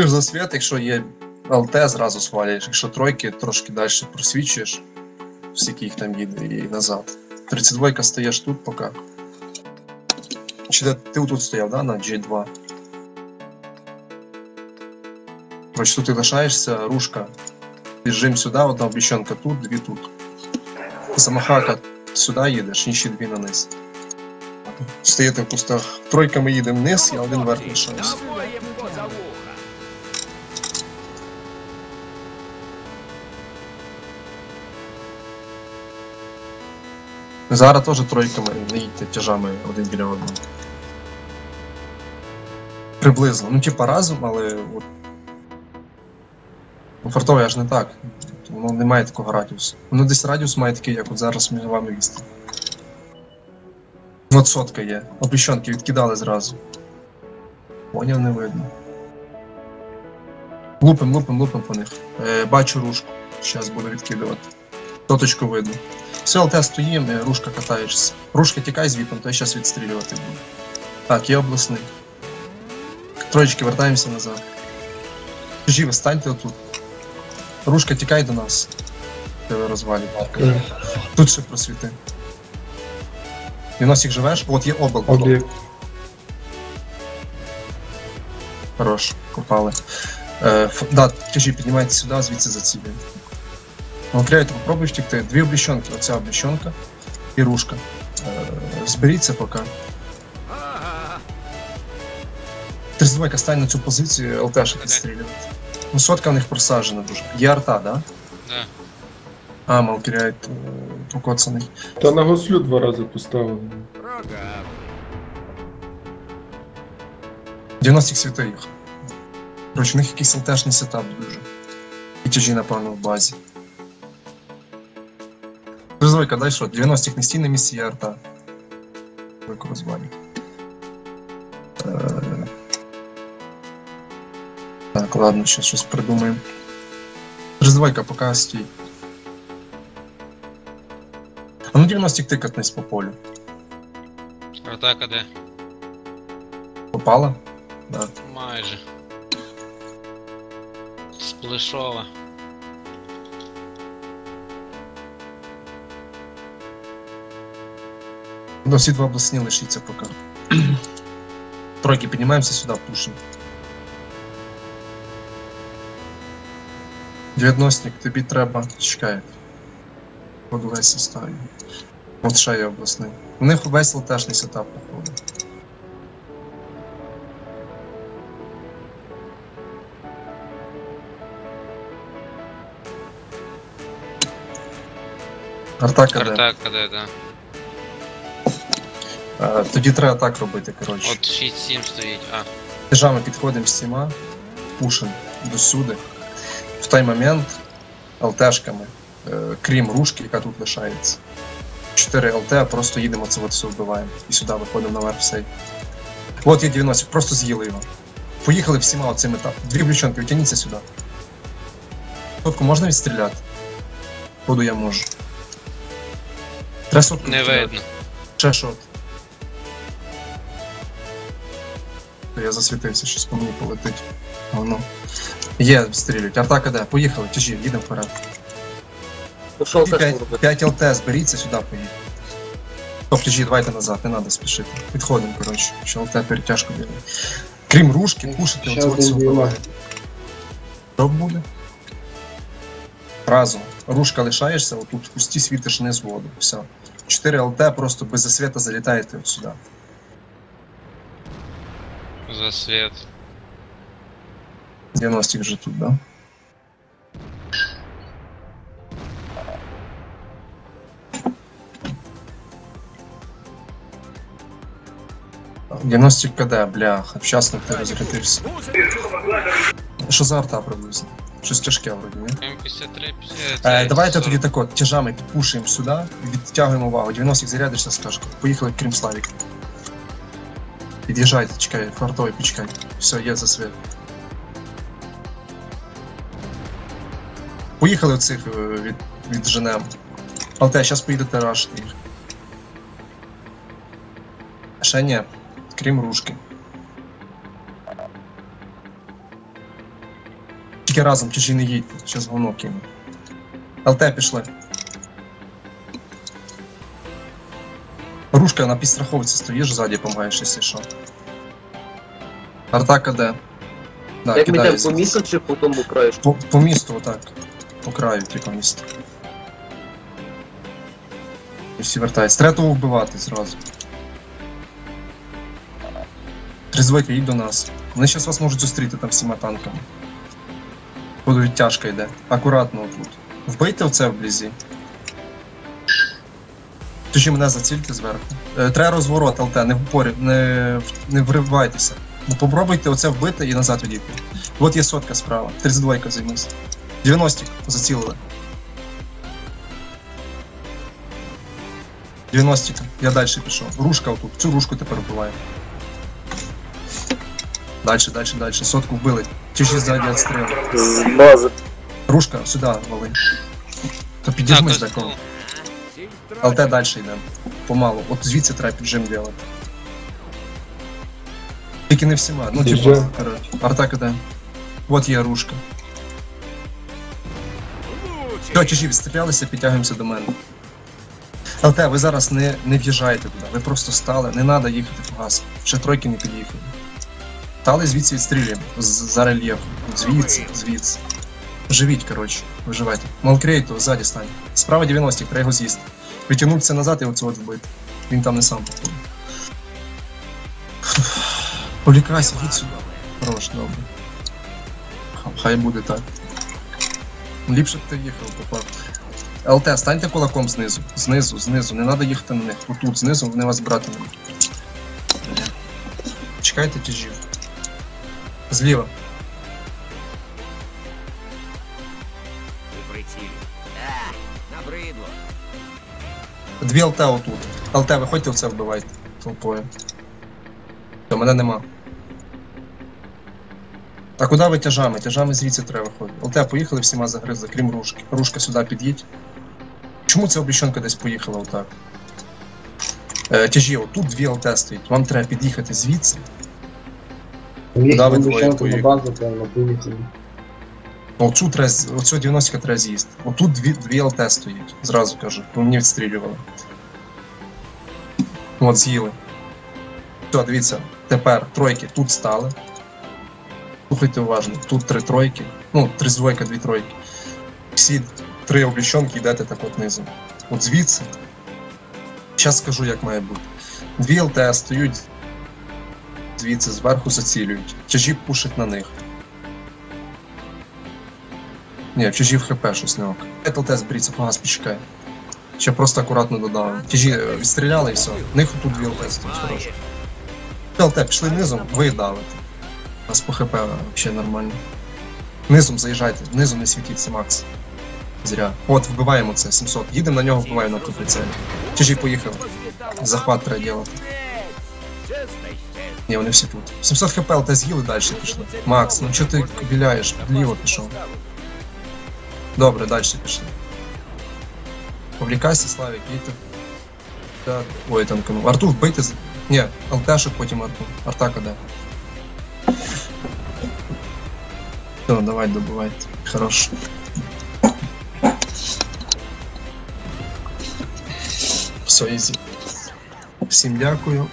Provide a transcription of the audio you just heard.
Лиш за світ, якщо є ЛТ, зразу свалюєш. Якщо тройки, трошки далі просвічуєш, скільки їх там їде і назад. 32 стаєш тут поки. Чи ти, тут стояв, да, на G2? Короче, тут ти лишаєшся, рушка. Біжим сюди, одна обліщенка тут, дві тут. Самохака сюди їдеш, інші дві на низ. Стоїте в кустах. Тройками їдемо вниз, я один вверх лишаюсь. Зараз теж тройками не їдьте тяжами один біля одного. Приблизно. Ну, типа разом, але от. Ну, фартове аж не так. Воно не має такого радіусу. Воно десь радіус має такий, як от зараз між вами вісти. От сотка є. Обліщенки відкидали зразу. Поняв не видно. Лупим, лупим, лупим по них. Е, бачу рушку. Зараз буду відкидувати. Тоточку видно. Все, ЛТ стоїм, е, рушка катаєшся. Рушка тікай звідти, то я зараз відстрілювати буду. Так, є обласний. Троєчки, вертаємося назад. Живо, станьте отут. Рушка, тікай до нас. Тебе розвалює. Тут ще просвіти. Віносик живеш? От є обл. Об'єкт. Хорош, попали. Е, ф- да, кажи, піднімайте сюди, звідси за цілі. Окрейте, попробуй втікти. Дві обліщенки, оця обліщенка і рушка. Е, зберіться. Ага. 32 стань на цю позицію, ЛТшки відстрілювати. Ну, сотка в них просаджена дуже. Є арта, да? Да. А, малкіряють покоцаний. Та на гослю два рази поставили. 90 світи їх. Короче, у них якийсь ЛТшний сетап дуже. І тяжі, напевно, в базі. 32 дай що? 90 не стій на місці арта. Е, Так, ладно, ще щось придумаємо. 32 поки стій. А ну 90 тикатись по полю. Атака де? Попала? Да. Майже. Сплешова. Ну, всі два обласні лишиться поки. Тройки піднімаємося сюди, пушимо. Дев'ятнадцятник, тобі треба. Чекай. Буду весь оставлю. От ще є обласний. У них весь летешний сетап походу. Артака де? Атака де, да. Е, Тоді треба так робити, коротше. От 6-7 стоїть. А, Державами підходимо всіма, пушимо до сюди. В той момент ЛТшками, е, крім рушки, яка тут лишається. 4 ЛТ, просто їдемо це все вбиваємо. І сюди виходимо наверх всей. От є 90, просто з'їли його. Поїхали всіма оцими та. Дві блючонки, витягніться сюди. Сотку можна відстріляти? Буду я можу. Треба сотку не відстріляти. видно. Ще шот. Я засвітився, щось по мені полетить. Воно. Є, стрілюють. Атака де? Поїхали, тяжі, їдемо вперед. Пішов теж 5, робити. 5 ЛТ, зберіться сюди, поїдемо. Стоп, тяжі, давайте назад, не треба спішити. Підходимо, коротше, що ЛТ перетяжку біля. Крім рушки, пушити день все. Що буде? Разом. Рушка лишаєшся, отут в кусті світиш не з воду. Все. 4 ЛТ просто без засвіта залітаєте от сюди. За світ. 90 вже тут, да? Діагностик КД, бляха, вчасно ти розрядився. Що за арта приблизно? Щось тяжке вроді, ні? М53, 50. Е, давайте тоді так от, тяжами підпушуємо сюди, відтягуємо увагу. 90 зарядишся, скажеш, поїхали крім Славік. Під'їжджайте, чекай, фартовий, почекай. Все, є засвіт. Поїхали оцих е, від, від женем. Але те, зараз поїдете рашити їх. Ще ні, крім рушки. Тільки разом, чужі не їдьте, ще з говно кину. ЛТ пішли. Рушка на підстраховці стоїш, ззаді помагаєш, якщо що. Артака де? Да, Як ми йдемо по місту чи по тому краю? по, по місту, отак. По краю, типу міста. І всі вертаються. Треба того вбивати зразу. Призвики, їдь до нас. Вони зараз вас можуть зустріти там всіма танками. Буде тяжко йде. Акуратно тут. Вбийте оце вблизі. Тож мене зацільте зверху. Е, треба розворот, ЛТ, не впорі, не, не вривайтеся. Ну попробуйте оце вбити і назад відійти. От є сотка справа. 32 займись. 90 зацілили. 90 Я далі пішов. Рушка отут. Цю рушку тепер вбиваю. Дальше, дальше, дальше. Сотку вбили. Чищі ззаді відстріли. Рушка, сюди вали. То підіжмись до кого. ЛТ далі йдемо. Помалу. От звідси треба піджим робити. Тільки не всіма. Ну, типу, коротше. Артак іде. От є рушка. Все, чужі відстрілялися, підтягуємося до мене. ЛТ, ви зараз не, не в'їжджаєте туди, ви просто стали, не треба їхати по газ. Ще тройки не під'їхали. Стали звідси відстрілюємо, за рельєфом. Звідси, звідси. Живіть, коротше, виживайте. Малкрейто, ззаді стань. Справа 90 треба його з'їсти. Витягнутися назад і оце от вбити. Він там не сам походить. Полікайся, йдіть сюди. Хорош, добре. Хай буде так. Ліпше б ти їхав по факту. ЛТ, станьте кулаком знизу. Знизу, знизу. Не треба їхати на них. Отут, знизу, вони вас брати не будуть. Чекайте тяжів. Зліва. Дві ЛТ отут. ЛТ, виходьте в це вбивайте. Толпою. Все, мене нема. А куди ви тяжами? Тяжами звідси треба виходити. ЛТ поїхали всіма загризли, крім рушки. Рушка сюди під'їдь. Чому ця обліщенка десь поїхала отак? Е, тяжі, отут дві ЛТ стоїть. Вам треба під'їхати звідси. Куди ви двоє поїхали? Оцю треба, оцю 90 треба з'їсти. Отут дві, дві ЛТ стоїть, зразу кажу, бо мені відстрілювали. От з'їли. Все, дивіться, тепер тройки тут стали. Слухайте уважно, тут три тройки. Ну, три двойка, дві тройки. Всі три обліщенки йдете так от низом. От звідси. Зараз скажу, як має бути. Дві ЛТ стоять звідси зверху зацілюють. Тяжі пушать на них. Ні, чужі в хп щось не ок. ТЛТ зберіться, погас почекай. Ще просто акуратно додав. Тяжі е, відстріляли і все. В них тут дві ЛТ хорошо. ЛТ, пішли низом, ви давите. У нас по хп взагалі нормально. Низом заїжджайте, низом не світіться, Макс. Зря. От, вбиваємо це, 700. Їдемо на нього, вбиваємо на прицелі. Тяжі поїхав. Захват треба і. Ні, вони всі тут. 700 хп ЛТ з'їли, далі пішли. Макс, ну чого ти віляєш? Вліво пішов. Добре, далі пішли. Повлікайся, Славік, їдьте. Да. Ой, там кому. Арту вбийте. з- Ні, ЛТшок потім Арту. Артака де. Все, давай добивайте. Хорош. Все, ізі. Всім дякую.